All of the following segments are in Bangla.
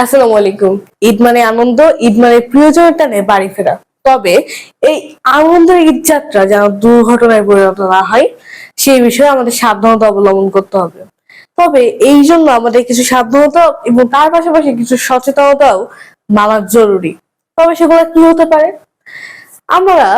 আসসালামু আলাইকুম। ঈদ মানে আনন্দ, ঈদ মানে প্রিয়জনের টানে বাড়ি ফেরা। তবে এই আনন্দের ঈদ যাত্রা যেন দুর্ঘটনায় পরিণত না হয়, সেই বিষয়ে আমাদের সাবধানতা অবলম্বন করতে হবে। তবে এই জন্য আমাদের কিছু সাবধানতা এবং তার পাশাপাশি কিছু সচেতনতাও মানা জরুরি। তবে সেগুলো কি হতে পারে? আমরা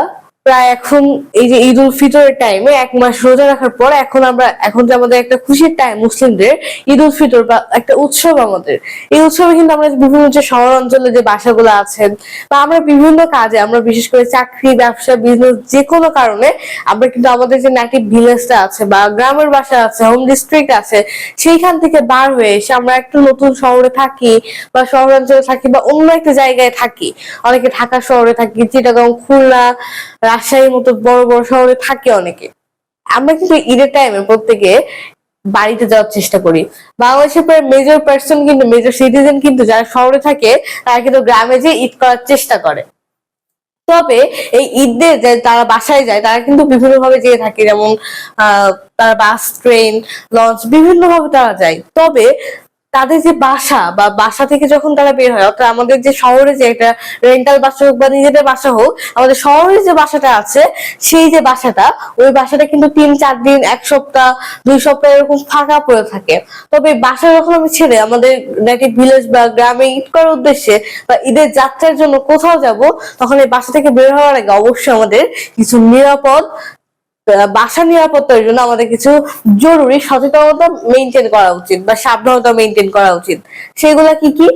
প্রায় এখন এই যে ঈদ উল ফিতরের টাইমে এক মাস রোজা রাখার পর এখন আমরা, এখন যে আমাদের একটা খুশির টাইম মুসলিমদের, ঈদ উল ফিতর বা একটা উৎসব আমাদের। এই উৎসবে কিন্তু আমরা বিভিন্ন যে শহর অঞ্চলে যে বাসাগুলো আছেন বা আমরা বিভিন্ন কাজে, আমরা বিশেষ করে চাকরি, ব্যবসা বিজনেস যে কোনো কারণে আমরা কিন্তু আমাদের যে নেটিভ ভিলেজটা আছে, বা গ্রামের বাসা আছে হোম ডিস্ট্রিক্ট আছে, সেইখান থেকে বার হয়ে এসে আমরা একটু নতুন শহরে থাকি, বা শহরাঞ্চলে থাকি, বা অন্য একটা জায়গায় থাকি। অনেকে ঢাকা শহরে থাকি, চিটাগাং, খুলনা রাজশাহীর মতো বড় বড় শহরে থাকে অনেকে। আমরা কিন্তু ঈদের টাইমে প্রত্যেকে বাড়িতে যাওয়ার চেষ্টা করি। বাংলাদেশের প্রায় মেজর পার্সন কিন্তু মেজর সিটিজেন কিন্তু যারা শহরে থাকে, তারা কিন্তু গ্রামে যে ঈদ করার চেষ্টা করে। তবে এই ঈদে যে তারা বাসায় যায়, তারা কিন্তু বিভিন্ন ভাবে যেয়ে থাকে। যেমন তারা বাস ট্রেন লঞ্চ বিভিন্ন ভাবে তারা যায়। তবে তাদের যে বাসা বা বাসা থেকে যখন তারা বের হয়, অর্থাৎ আমাদের যে শহরে যে একটা রেন্টাল বাসা হোক বা নিজেদের বাসা হোক, আমাদের শহরে যে বাসাটা আছে, সেই যে বাসাটা, ওই বাসাটা কিন্তু তিন, চার দিন, এক সপ্তাহ, দুই সপ্তাহ এরকম ফাঁকা পড়ে থাকে। তবে বাসা যখন আমি ছেড়ে আমাদের নেটিভ ভিলেজ বা গ্রামে ঈদ করার উদ্দেশ্যে বা ঈদের যাত্রার জন্য কোথাও যাব, তখন এই বাসা থেকে বের হওয়ার আগে অবশ্যই আমাদের কিছু নিরাপদ বাসা নিরাপত্তার জন্য আমাদের কিছু জরুরি সচেতনতা মেনটেন করা উচিত বা সাবধানতা মেনটেন করা উচিত। সেগুলা কি কি?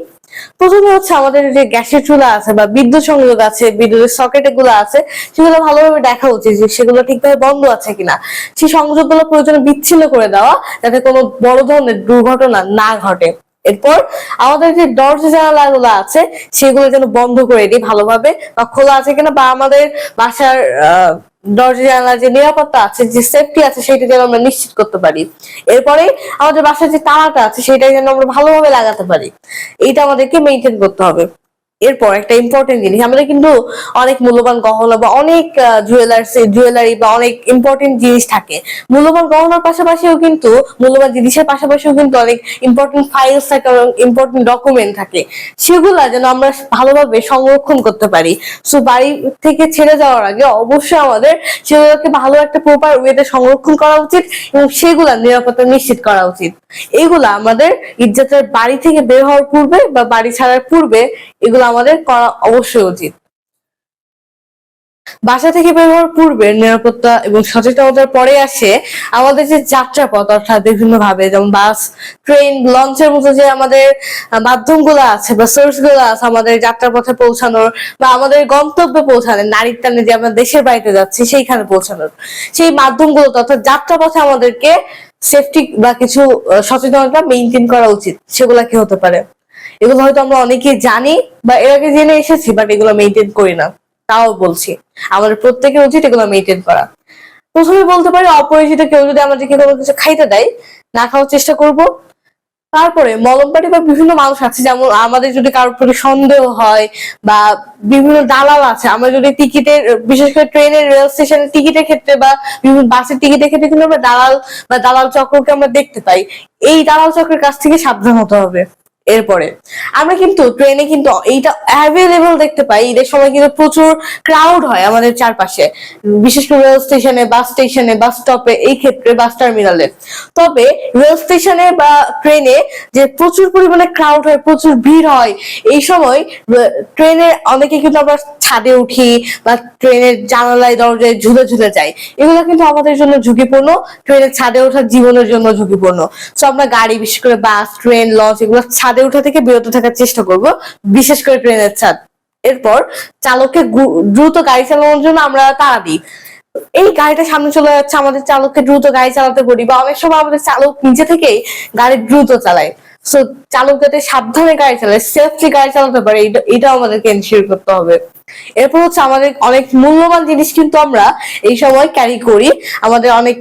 প্রথমে হচ্ছে আমাদের যে গ্যাসের চুলা আছে বা বিদ্যুৎ সংযোগ আছে, বিদ্যুতের সকেটগুলো আছে, সেগুলো ভালোভাবে দেখা উচিত যে সেগুলো ঠিকভাবে বন্ধ আছে কিনা। সেই সংযোগগুলো প্রয়োজনে বিচ্ছিন্ন করে দেওয়া যাতে কোনো বড় ধরনের দুর্ঘটনা না ঘটে। এরপর আমাদের যে দরজা জানালা গুলো আছে, সেগুলো যেন বন্ধ করে দিই ভালোভাবে বা খোলা আছে কিনা বা আমাদের বাসার দরজা জানালার যে নিরাপত্তা আছে, যে সেফটি আছে, সেটা যেন আমরা নিশ্চিত করতে পারি। এরপরে আমাদের বাসার যে তারাটা আছে সেটা যেন আমরা ভালোভাবে লাগাতে পারি। এইটা আমাদেরকে মেনটেন করতে হবে। এরপর একটা ইম্পর্টেন্ট জিনিস, আমাদের কিন্তু অনেক মূল্যবান গহনা বা অনেক জুয়েলার্স জুয়েলারি বা অনেক ইম্পর্টেন্ট জিনিস থাকে। মূল্যবান গহনার পাশাপাশিও কিন্তু, মূল্যবান জিনিসের পাশাপাশিও কিন্তু অনেক ইম্পর্টেন্ট ফাইলস থাকে এবং ইম্পর্টেন্ট ডকুমেন্ট থাকে। সেগুলা যেন আমরা ভালোভাবে সংরক্ষণ করতে পারি। সো বাড়ি থেকে ছেড়ে যাওয়ার আগে অবশ্যই আমাদের সেগুলোকে ভালো একটা প্রপার ওয়েতে সংরক্ষণ করা উচিত এবং সেগুলা নিরাপত্তা নিশ্চিত করা উচিত। এগুলা আমাদের ইজ্জতের বাড়ি থেকে বের হওয়ার পূর্বে বা বাড়ি ছাড়ার পূর্বে এগুলো আমাদের করা অবশ্যই উচিত। বাসা থেকে বের হওয়ার পূর্বে নিরাপত্তা এবং সচেতনতার পরে আসে আমাদের যে যাত্রাপথ, অর্থাৎ বিভিন্ন ভাবে যেমন বাস, ট্রেন, লঞ্চের মতো যে আমাদের মাধ্যমগুলো আছে বা সোর্সগুলো আছে আমাদের যাত্রাপথে পৌঁছানোর বা আমাদের গন্তব্যে পৌঁছানোর নারীর টানে যে আমরা দেশের বাড়িতে যাচ্ছি সেইখানে পৌঁছানোর। সেই মাধ্যমগুলো অর্থাৎ যাত্রাপথে আমাদেরকে সেফটি বা কিছু সচেতনতা মেনটেন করা উচিত, সেগুলা কি হতে পারে? এগুলো হয়তো আমরা অনেকেই জানি বা এর আগে জেনে এসেছি বাট এগুলো মেনটেন করি না। তাও বলছি, আমাদের প্রত্যেকের উচিত এগুলো মেনটেন করা। প্রথমে বলতে পারি, অপরিচিত কেউ যদি আমাদেরকে কোনো কিছু খাইতে দেয়, না খাওয়ার চেষ্টা করব। তারপরে মলমপাটি বা বিভিন্ন মানুষ আছে, যেমন আমাদের যদি কারোর প্রতি সন্দেহ হয় বা বিভিন্ন দালাল আছে, আমরা যদি টিকিটের, বিশেষ করে ট্রেনের, রেল স্টেশনের টিকিটের ক্ষেত্রে বা বিভিন্ন বাসের টিকিটের ক্ষেত্রে কিন্তু আমরা দালাল বা দালাল চক্রকে আমরা দেখতে পাই। এই দালাল চক্রের কাছ থেকে সাবধান হতে হবে। এরপরে, আমরা কিন্তু ট্রেনে কিন্তু এইটা অ্যাভেলেবল দেখতে পাই। ঈদের সময় কিন্তু প্রচুর ক্রাউড হয় আমাদের চারপাশে। বিশেষ করে রেল স্টেশনে বাস স্টেশনে বাস স্টপে এই ক্ষেত্রে বাস টার্মিনালে তবে রেল স্টেশনে বা ট্রেনে যে প্রচুর পরিমাণে ক্রাউড হয়, প্রচুর ভিড় হয়, এই সময় ট্রেনে অনেকে কিন্তু আমরা ছাদে উঠি বা ট্রেনের জানালায়, দরজায় ঝুলে ঝুলে যাই। এগুলো কিন্তু আমাদের জন্য ঝুঁকিপূর্ণ। ট্রেনের ছাদে ওঠার জীবনের জন্য ঝুঁকিপূর্ণ। তো আমরা গাড়ি, বিশেষ করে বাস, ট্রেন, লঞ্চ এগুলো ছাদে ওঠা থেকে বিরত থাকার চেষ্টা করব, বিশেষ করে ট্রেনের ছাদ। এরপর চালককে দ্রুত গাড়ি চালানোর জন্য আমরা তাড়া দিই। এই গাড়িটা সামনে চলে যাচ্ছে, আমাদের চালককে দ্রুত গাড়ি চালাতে বলি বা অনেক সময় আমাদের চালক নিজে থেকেই গাড়ি দ্রুত চালায়। সো চালক যাতে সাবধানে গাড়ি চালায় সেফলি গাড়ি চালাতে পারে এটা- আমাদেরকে এনশিওর করতে হবে। এরপর হচ্ছে আমাদের অনেক মূল্যবান জিনিস কিন্তু আমরা এই সময় ক্যারি করি। আমাদের অনেক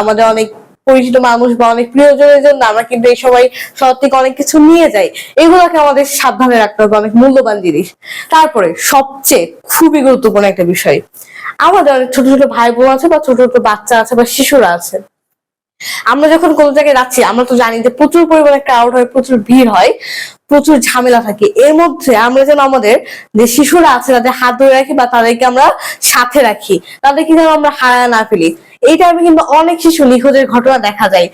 আমাদের অনেক পরিচিত মানুষ বা অনেক প্রিয়জনের জন্য আমরা কিন্তু এই সময় শহর থেকে অনেক কিছু নিয়ে যাই। এগুলোকে আমাদের সাবধানে রাখতে হবে, অনেক মূল্যবান জিনিস। তারপরে সবচেয়ে খুবই গুরুত্বপূর্ণ একটা বিষয়, আমাদের অনেক ছোট ছোট ভাই বোন আছে বা ছোট ছোট বাচ্চা আছে বা শিশুরা আছে। আমরা যখন কোনো জায়গায় যাচ্ছি, আমরা তো জানি যে প্রচুর পরিমাণে ক্রাউড হয়, প্রচুর ভিড় হয়। প্রচুর ঝামেলা থাকে। এর মধ্যে আমরা যেন আমাদের যে শিশুরা আছে, তাদের হাত ধরে রাখি বা তাদেরকে আমরা সাথে রাখি, তাদেরকে যেন আমরা হারায় না ফেলি। এই টাইমে কিন্তু অনেক শিশু নিখোঁজের ঘটনা দেখা যায়।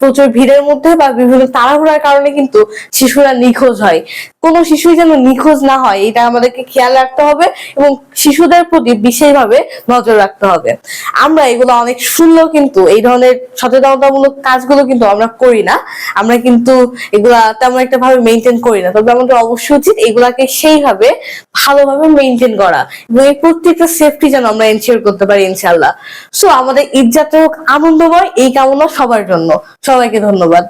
প্রচুর ভিড়ের মধ্যে বা বিভিন্ন তাড়াহুড়ার কারণে কিন্তু শিশুরা নিখোঁজ হয়। কোনো শিশুই যেন নিখোঁজ না হয়, এটা আমাদেরকে খেয়াল রাখতে হবে এবং শিশুদের প্রতি বিশেষভাবে নজর রাখতে হবে। আমরা এগুলো অনেক শুনলেও কিন্তু এই ধরনের সচেতনতামূলক কাজগুলো কিন্তু আমরা করি না। আমরা কিন্তু এগুলা তেমন একটা ভাবে মেনটেন করি না। তবে আমাদের অবশ্যই উচিত এগুলাকে সেইভাবে ভালোভাবে মেনটেন করা এবং এই প্রত্যেকটা সেফটি যেন আমরা এনশিওর করতে পারি ইনশাল্লাহ সো আমাদের ঈদ হোক আনন্দময়, এই কামনা সবার জন্য। সবাইকে ধন্যবাদ।